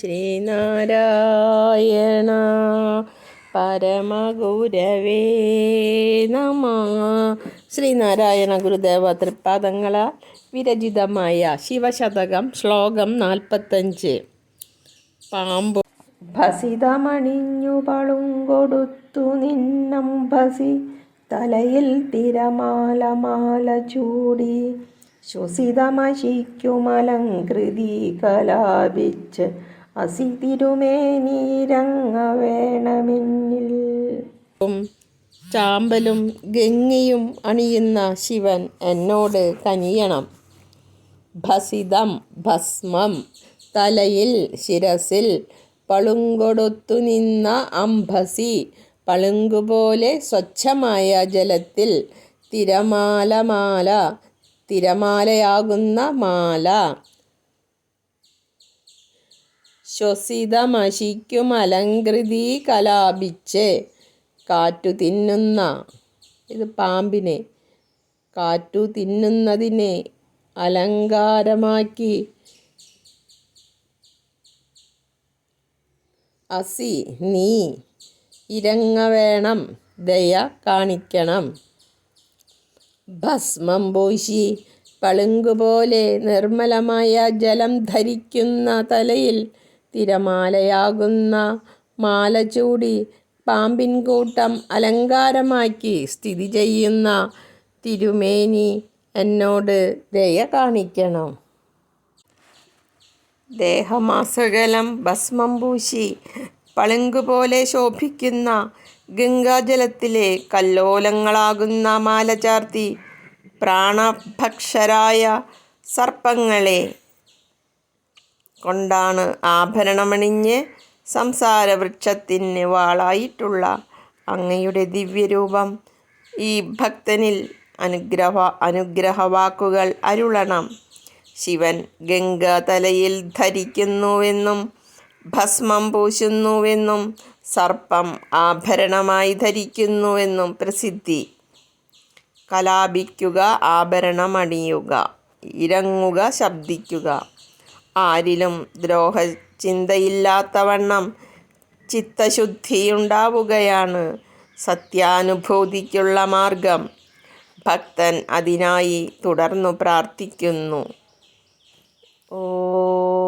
ശ്രീനാരായണ പരമഗുരവേ നമ. ശ്രീനാരായണ ഗുരുദേവ തൃപ്പാദങ്ങളാൽ വിരചിതമായ ശിവശതകം ശ്ലോകം നാൽപ്പത്തഞ്ച്. പാമ്പു. ഭസിതമണിഞ്ഞു പളുങ്കൊടുത്തു നിന്നംഭസി തലയിൽ തിരമാല മാല ചൂടി. ശ്വസിതമശിക്കുമലങ്കൃതി കലാപിച്ച് അസി തിരുമേനീരങ്ങ വേണമെന്നിൽ ചാമ്പലും ഗംഗയും അണിയുന്ന ശിവൻ എന്നോട് കനിയണം. ഭസിതം ഭസ്മം തലയിൽ ശിരസിൽ പളുങ്കൊടുത്തു നിന്ന അംഭസി പളുങ്കുപോലെ സ്വച്ഛമായ ജലത്തിൽ തിരമാലമാല തിരമാലയാകുന്ന മാല. ശ്വസിതമശിക്കും അലങ്കൃതി കലാപിച്ച് കാറ്റു തിന്നുന്ന ഇത് പാമ്പിനെ കാറ്റു തിന്നുന്നതിനെ അലങ്കാരമാക്കി. അസി നീ ഇരങ്ങ വേണം ദയ കാണിക്കണം. ഭസ്മം പൂശി പളുങ്കുപോലെ നിർമ്മലമായ ജലം ധരിക്കുന്ന തലയിൽ തിരമാലയാകുന്ന മാല ചൂടി പാമ്പിൻ കൂട്ടം അലങ്കാരമാക്കി സ്ഥിതി ചെയ്യുന്ന തിരുമേനി എന്നോട് ദയ കാണിക്കണം. ദേഹമാസകലം ഭസ്മം പൂശി പളുങ്കുപോലെ ശോഭിക്കുന്ന ഗംഗാജലത്തിലെ കല്ലോലങ്ങളാകുന്ന മാല ചാർത്തി പ്രാണഭക്ഷരായ സർപ്പങ്ങളെ കൊണ്ടാണ് ആഭരണമണിഞ്ഞ് സംസാരവൃക്ഷത്തിന് വാളായിട്ടുള്ള അങ്ങയുടെ ദിവ്യരൂപം. ഈ ഭക്തനിൽ അനുഗ്രഹ അനുഗ്രഹവാക്കുകൾ അരുളണം. ശിവൻ ഗംഗാതലയിൽ ധരിക്കുന്നുവെന്നും ഭസ്മം പൂശുന്നുവെന്നും സർപ്പം ആഭരണമായി ധരിക്കുന്നുവെന്നും പ്രസിദ്ധി. കലാപിക്കുക ആഭരണമണിയുക ഇരങ്ങുക ശബ്ദിക്കുക. ആരിലും ദ്രോഹ ചിന്തയില്ലാത്തവണ്ണം ചിത്തശുദ്ധിയുണ്ടാവുകയാണ് സത്യാനുഭൂതിക്കുള്ള മാർഗം. ഭക്തൻ അതിനായി തുടർന്നു പ്രാർത്ഥിക്കുന്നു. ഓം